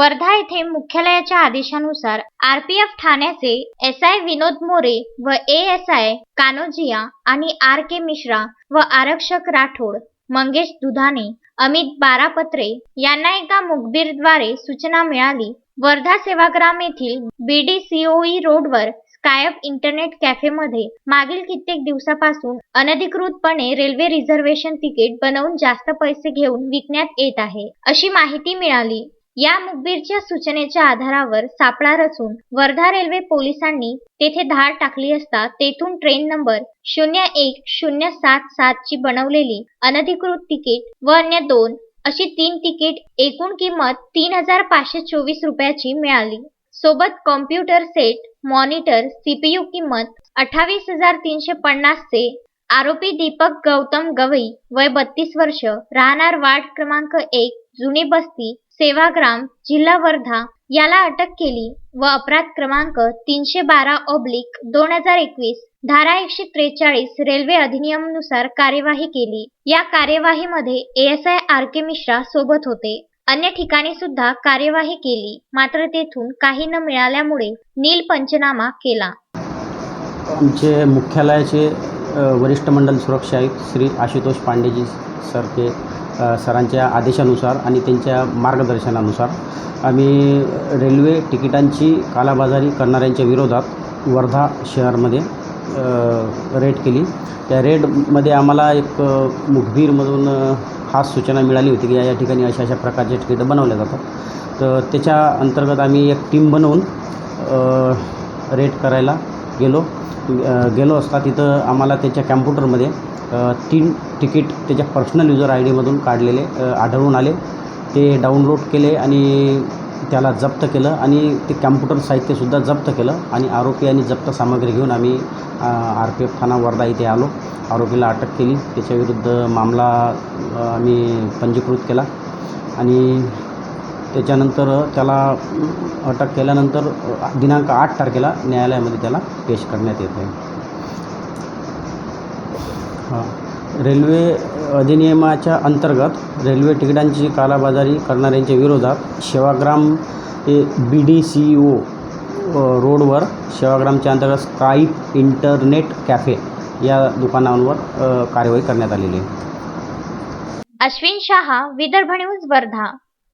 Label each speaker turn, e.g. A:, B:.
A: वर्धा येथे मुख्यालयाच्या आदेशानुसार आरपीएफ ठाण्याचे एस आय विनोद मोरे व एएसआय कानोजिया आणि आर के मिश्रा व आरक्षक राठोड मंगेश दुधाणे अमित बारापत्रे यांना एका मुखबीरद्वारे सूचना मिळाली. वर्धा सेवाग्राम येथील बीडीसीओई रोडवर स्कायप इंटरनेट कॅफेमध्ये मागील कित्येक दिवसापासून अनधिकृतपणे रेल्वे रिझर्वेशन तिकीट बनवून जास्त पैसे घेऊन विकण्यात येत आहे अशी माहिती मिळाली. या मुखबिरच्या सूचनेच्या आधारावर सापळा रचून वर्धा रेल्वे पोलिसांनी तेथे धाड टाकली असता तेथून ट्रेन नंबर शून्य एक शून्य सात सात ची बनवलेली अनधिकृत तिकीट व अन्य दोन अशी तीन तिकीट एकूण किंमत तीन हजार पाचशे चोवीस रुपयाची मिळाली. सोबत कॉम्प्युटर सेट मॉनिटर सीपीयू किंमत अठ्ठावीस हजार तीनशे पन्नासचे आरोपी दीपक गौतम गवई वय बत्तीस वर्ष राहणार वार्ड क्रमांक एक जुनी बस्ती सेवाग्राम जिल्हा वर्धा याला अटक केली व अपराध क्रमांक तीनशे बारा ऑब्लिक दोन हजार एकवीस धारा एकशे त्रेचाळीस रेल्वे अधिनियमनुसार कार्यवाही केली. या कार्यवाहीमध्ये एएसआय आर के मिश्रा सोबत होते. अन्य ठिकाणी सुद्धा कार्यवाही केली. मात्र तेथून काही न मिळाल्यामुळे नील पंचनामा केला.
B: आमचे मुख्यालयाचे वरिष्ठ मंडल सुरक्षा आयुक्त श्री आशुतोष पांडेजी सर सरांच्या आदेशानुसार आणि त्यांच्या मार्गदर्शनानुसार आम्ही रेल्वे तिकिटांची कालाबाजारी करणाऱ्यांच्या विरोधात वर्धा शहरमध्ये रेड केली. त्या रेडमध्ये आम्हाला एक मुखबीरमधून खास सूचना मिळाली होती की या या ठिकाणी अशा अशा प्रकारचे तिकीटं बनवल्या जातात. तर त्याच्या अंतर्गत आम्ही एक टीम बनवून रेड करायला गेलो. गेलो असता तिथं आम्हाला त्याच्या कॅम्प्युटरमध्ये तीन तिकीट त्याच्या पर्सनल युजर आय डीमधून काढलेले आढळून आले. ते डाउनलोड केले आणि त्याला जप्त केलं आणि ते कॅम्प्युटर साहित्यसुद्धा जप्त केलं आणि आरोपी आणि जप्त सामग्री घेऊन आम्ही आर पी एफ थाना वर्धा इथे आलो. आरोपीला अटक केली. त्याच्याविरुद्ध मामला आम्ही पंजीकृत केला. आणि त्याच्यानंतर त्याला अटक केल्यानंतर दिनांक आठ तारखेला न्यायालयामध्ये त्याला पेश करण्यात येत आहे. हां. रेल्वे अधिनियमाच्या अंतर्गत रेल्वे तिकिटांची कालाबाजारी करणाऱ्यांच्या विरोधात सेवाग्राम हे बी डी सी ओ रोडवर सेवाग्रामच्या अंतर्गत स्काईप इंटरनेट कॅफे या दुकानांवर कार्यवाही कारवाई करण्यात आलेली आहे.
A: अश्विन शहा विदर्भ न्यूज वर्धा.